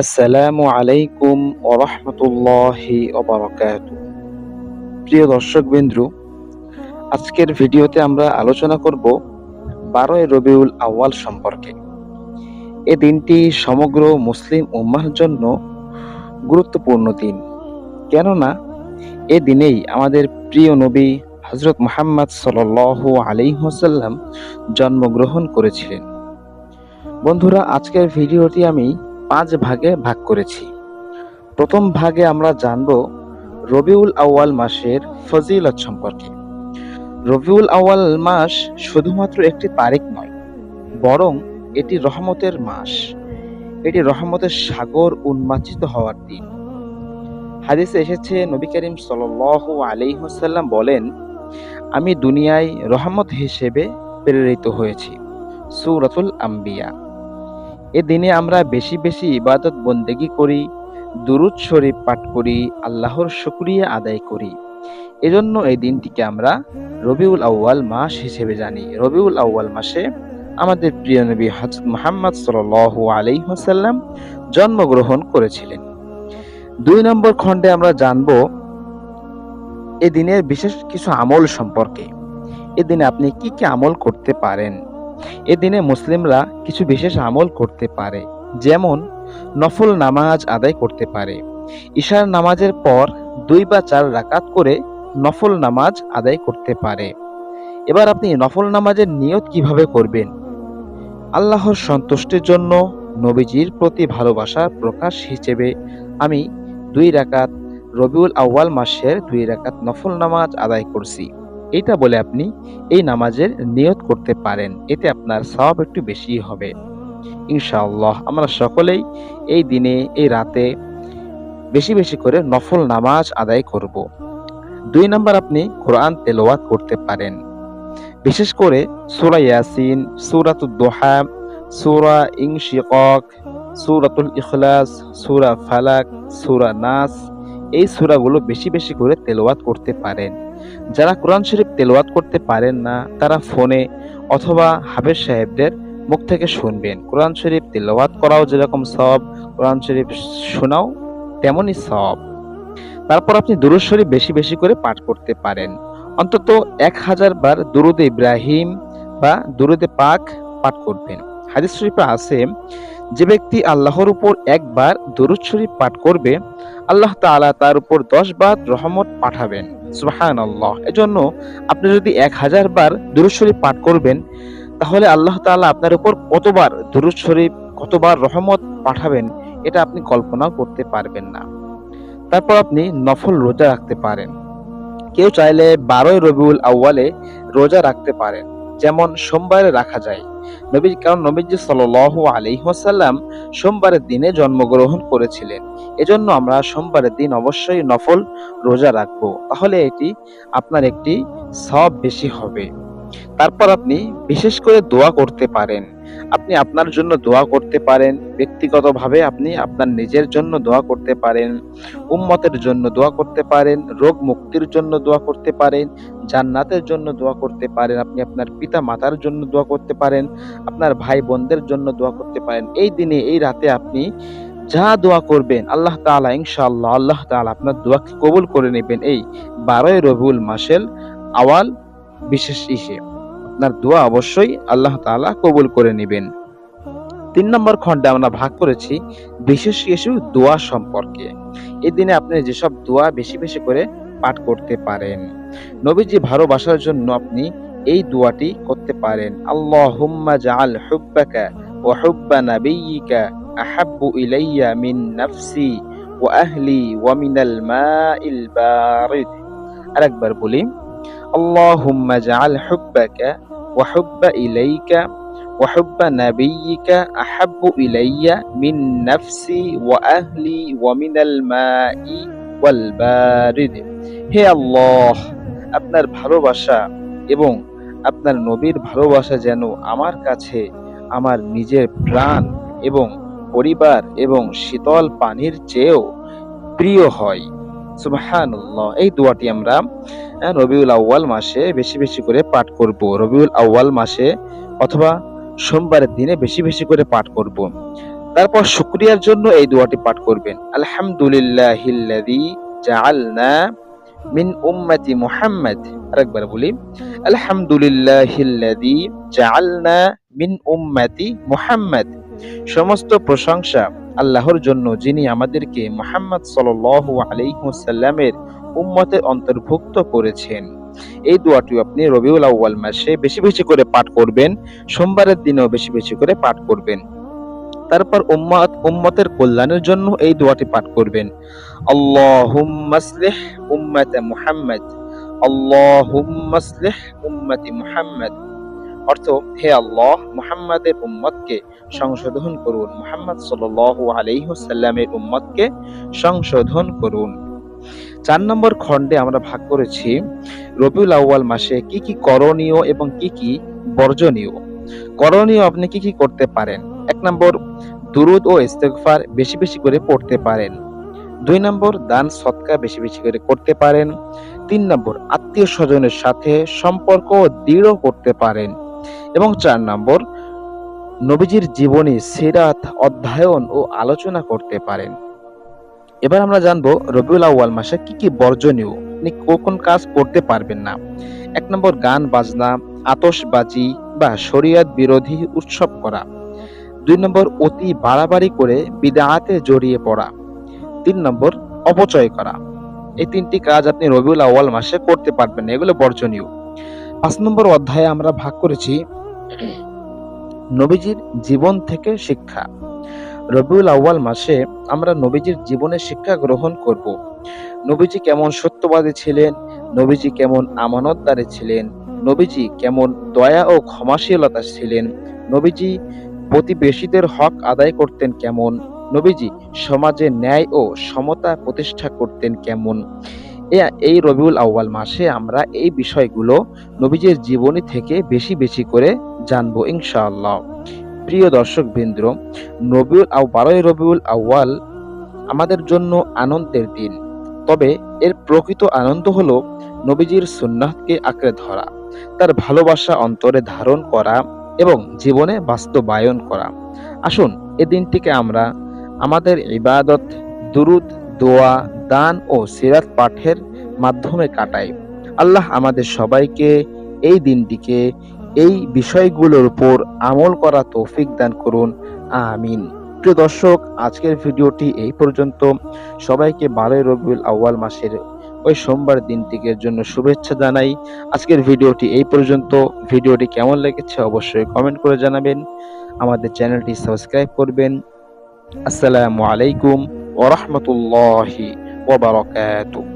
আসসালামু আলাইকুম ওরহমতুল্লাহি ওবরাকাত প্রিয় দর্শকবিন্দু, আজকের ভিডিওতে আমরা আলোচনা করব বারোই রবিউল আউয়াল সম্পর্কে। এ দিনটি সমগ্র মুসলিম উম্মার জন্য গুরুত্বপূর্ণ দিন। কেননা, এ দিনেই আমাদের প্রিয় নবী হজরত মোহাম্মদ সাল আলিহাসাল্লাম জন্মগ্রহণ করেছিলেন। বন্ধুরা, আজকের ভিডিওটি আমি পাঁচ ভাগে ভাগ করেছি। প্রথম ভাগে আমরা জানব রবিউল আউয়াল মাসের ফজিলত সম্পর্কে। রবিউল আউয়াল মাস শুধুমাত্র একটি তারিখ নয়, বরং এটি রহমতের মাস। এটি রহমতের সাগর উন্মাচিত হওয়ার দিন। হাদিসে এসেছে, নবী করিম সাল আলিহাসাল্লাম বলেন, আমি দুনিয়ায় রহমত হিসেবে প্রেরিত হয়েছি। সুরাতুল আম্বিয়া। এ দিনে আমরা বেশি বেশি ইবাদত বন্দেগি করি, দুরুদ শরীফ পাঠ করি, আল্লাহর শুক্রিয়া আদায় করি। এজন্য এই দিনটিকে আমরা রবিউল আউয়াল মাস হিসেবে জানি। রবিউল আউয়াল মাসে আমাদের প্রিয় নবী হজরত মোহাম্মদ সাল আলাইসাল্লাম জন্মগ্রহণ করেছিলেন। দুই নম্বর খণ্ডে আমরা জানব এ দিনের বিশেষ কিছু আমল সম্পর্কে। এ দিনে আপনি কি কি আমল করতে পারেন? এ দিনে মুসলিমরা কিছু বিশেষ আমল করতে পারে, যেমন নফল নামাজ আদায় করতে পারে। ঈশার নামাজের পর দুই বা চার রাকাত করে নফল নামাজ আদায় করতে পারে। এবার আপনি নফল নামাজের নিয়ত কীভাবে করবেন? আল্লাহর সন্তুষ্টির জন্য নবীজির প্রতি ভালোবাসার প্রকাশ হিসেবে আমি দুই রাকাত রবিউল আউ্য়াল মাসের দুই রাকাত নফল নামাজ আদায় করছি। এটা বলে আপনি এই নামাজের নিয়ত করতে পারেন, এতে আপনার সব একটু বেশি হবে। ইনশাআল্লাহ, আমরা সকলেই এই দিনে, এই রাতে বেশি বেশি করে নফল নামাজ আদায় করব। দুই নাম্বার আপনি কোরআন তেলাওয়াত করতে পারেন। বিশেষ করে সুরা ইয়াসিন সুরাতুল দোহা, সুরা ইনশিকাক, সুরাতুল ইখলাস, সুরা ফালাক, সুরা নাস, এই সুরাগুলো বেশি বেশি করে তেলাওয়াত করতে পারেন। যারা কোরআন শরীফ তেলাওয়াত করতে পারেন না, তারা ফোনে অথবা হাফেজ সাহেবদের মুখ থেকে শুনবেন। কোরআন শরীফ তেলাওয়াত করাও যেরকম সব কোরআন শরীফ শোনাও তেমনই সব তারপর আপনি দুরুদ শরীফ বেশি বেশি করে পাঠ করতে পারেন। অন্তত এক হাজার বার দুরুদে ইব্রাহিম বা দুরুদে পাক পাঠ করবেন। হাদিস শরীফে আছে যে ব্যক্তি আল্লাহর উপর একবার দরুদ শরীফ পাঠ করবে, আল্লাহ তাআলা তার উপর দশ বার রহমত পাঠাবেন। সুবাহান আল্লাহ এজন্য আপনি যদি এক হাজার বার দুরুদ শরীফ পাঠ করবেন, তাহলে আল্লাহ তাআলা আপনার উপর কতবার দুরুদ শরীফ, কতবার রহমত পাঠাবেন, এটা আপনি কল্পনাও করতে পারবেন না। তারপর আপনি নফল রোজা রাখতে পারেন। কেউ চাইলে বারোই রবিউল আউ্বালে রোজা রাখতে পারেন। যেমন সোমবারে রাখা যায়। নবী কারণ নবীজি সাল আলিহাসাল্লাম সোমবারের দিনে জন্মগ্রহণ করেছিলেন। এজন্য আমরা সোমবারের দিন অবশ্যই নফল রোজা রাখব। তাহলে এটি আপনার একটি সব বেশি হবে। তারপর আপনি বিশেষ করে দোয়া করতে পারেন। আপনি আপনার জন্য দোয়া করতে পারেন, ব্যক্তিগতভাবে আপনি আপনার নিজের জন্য দোয়া করতে পারেন, উম্মতের জন্য দোয়া করতে পারেন, রোগ মুক্তির জন্য দোয়া করতে পারেন, জান্নাতের জন্য দোয়া করতে পারেন, আপনি আপনার পিতা মাতার জন্য দোয়া করতে পারেন, আপনার ভাই বোনদের জন্য দোয়া করতে পারেন। এই দিনে, এই রাতে আপনি যা দোয়া করবেন, আল্লাহ তাআলা, ইনশাআল্লাহ, আল্লাহ তাআলা আপনার দোয়াকে কবুল করে নেবেন। এই বারোই রবিউল মাসেল আওয়াল বিশেষ ইসে আপনার দোয়া অবশ্যই আল্লাহ তাআলা কবুল করে নেবেন। তিন নম্বর খণ্ডে আমরা ভাগ করেছি বিশেষ কিছু দোয়া সম্পর্কে। এই দিনে আপনি যেসব দোয়া বেশি বেশি করে পাঠ করতে পারেন। নবীজি ভালোবাসার জন্য আপনি এই দোয়াটি করতে পারেন। আল্লাহুম্মা জাআল হুব্বাকা ওয়া হুব্বা নাবিয়িকা আহাব্বু ইলাইয়া মিন নাফসি ওয়া আহলি ওয়া মিনাল মাইল বারিদ। আরেকবার বলি, আল্লাহুম্মা জাআল হুব্বাকা وحب ইলাইকা ওয়াহুব্বা نبيك أحب ইলাইয়া মিন نفسي وأهلي ومن الماء والبارد. মাই الله বারিদ হে আল্লাহ, আপনার ভালোবাসা এবং আপনার নবীর ভালোবাসা যেন আমার কাছে, আমার নিজের প্রাণ এবং পরিবার এবং শীতল পানির চেয়েও প্রিয় হয়। সুবহানাল্লাহ। এই দোয়াটি আমরা রবিউল আউয়াল মাসে বেশি বেশি করে পাঠ করব। রবিউল আউয়াল মাসে অথবা সোমবারের দিনে বেশি বেশি করে পাঠ করব। তারপর শুক্রিয়ার জন্য এই দোয়াটি পাঠ করবেন। আলহামদুলিল্লাহিল্লাযী জাআলনা মিন উম্মতি মুহাম্মদ। আরেকবার বলি, আলহামদুলিল্লাহিল্লাযী জাআলনা মিন উম্মতি মুহাম্মদ। সমস্ত প্রশংসা আল্লাহর জন্য যিনি আমাদেরকে মুহাম্মদ আলাইহি ওয়াসাল্লামের উম্মতের অন্তর্ভুক্ত করেছেন। এই দোয়াটি আপনি রবিউল আউয়াল মাসে বেশি বেশি করে পাঠ করবেন, সোমবারের দিনেও বেশি বেশি করে পাঠ করবেন। তারপর উম্মত, উম্মতের কল্যাণের জন্য এই দোয়াটি পাঠ করবেন। আল্লাহুম্মাসলিহ উম্মাতে মুহাম্মদ আল্লাহুম্মাসলিহ উম্মতি মুহাম্মদ। অর্থ, হে আল্লাহ, মুহাম্মাদের উম্মতকে সংশোধন করুন। মুহাম্মদ সাল্লাল্লাহু আলাইহি ওয়াসাল্লামের উম্মতকে সংশোধন করুন। চার নম্বর খণ্ডে আমরা ভাগ করেছি, রবিউল আউয়াল মাসে কি কি করণীয় এবং কি কি বর্জনীয়। করণীয় আপনি কি কি করতে পারেন? এক নম্বর, দুরুদ ও ইস্তেগফার বেশি বেশি করে পড়তে পারেন। দুই নম্বর, দান সৎকা বেশি বেশি করে করতে পারেন। তিন নম্বর, আত্মীয় স্বজনের সাথে সম্পর্ক দৃঢ় করতে পারেন। এবং চার নম্বর, নবীজির জীবনী, সিরাত, অধ্যয়ন ও আলোচনা করতে পারেন। এবার আমরা জানব রবিউল আউয়াল মাসে কি কি বর্জনীয় আপনি কোন কাজ করতে পারবেন না। এক নম্বর, গান বাজনা, আতশবাজি বা শরিয়াত বিরোধী উৎসব করা। দুই নম্বর, অতি বাড়াবাড়ি করে বিদাহাতে জড়িয়ে পড়া। তিন নম্বর, অপচয় করা। এই তিনটি কাজ আপনি রবিউল আউয়াল মাসে করতে পারবেন না, এগুলো বর্জনীয়। পাঁচ নম্বর অধ্যায়ে আমরা ভাগ করেছি নবীজির জীবন থেকে শিক্ষা। রবিউল আউয়াল মাসে আমরা নবীজির জীবনের শিক্ষা গ্রহণ করব। নবীজি কেমন সত্যবাদী ছিলেন, নবীজি কেমন আমানতদারে ছিলেন, নবীজি কেমন দয়া ও ক্ষমাশীলতা ছিলেন, নবীজি প্রতিবেশীদের হক আদায় করতেন কেমন, নবীজি সমাজে ন্যায় ও সমতা প্রতিষ্ঠা করতেন কেমন। এই রবিউল আউয়াল মাসে আমরা এই বিষয়গুলো নবীজির জীবনী থেকে বেশি বেশি করে জানব ইনশাআল্লাহ। প্রিয় দর্শক বৃন্দ্র নবিউল আউ বারোই রবিউল আউয়াল আমাদের জন্য আনন্দের দিন। তবে এর প্রকৃত আনন্দ হলো নবীজির সুন্নাহকে আঁকড়ে ধরা, তার ভালোবাসা অন্তরে ধারণ করা এবং জীবনে বাস্তবায়ন করা। আসুন এ দিনটিকে আমরা আমাদের ইবাদত, দুরুদ, দোয়া দান ও সিরাত পাঠের মাধ্যমে কাটাই। আল্লাহ আমাদের সবাইকে এই দিনটিকে এই বিষয়গুলোর উপর আমল করা তৌফিক দান করুন। আমিন। প্রিয় দর্শক, আজকের ভিডিওটি এই পর্যন্ত। সবাইকে বারোই রবিউল আউয়াল মাসের ওই সোমবার দিনটিকের জন্য শুভেচ্ছা জানাই। আজকের ভিডিওটি এই পর্যন্ত। ভিডিওটি কেমন লেগেছে অবশ্যই কমেন্ট করে জানাবেন। আমাদের চ্যানেলটি সাবস্ক্রাইব করবেন। আসসালামু আলাইকুম ওরহমতুল্লাহি wabarakatuh.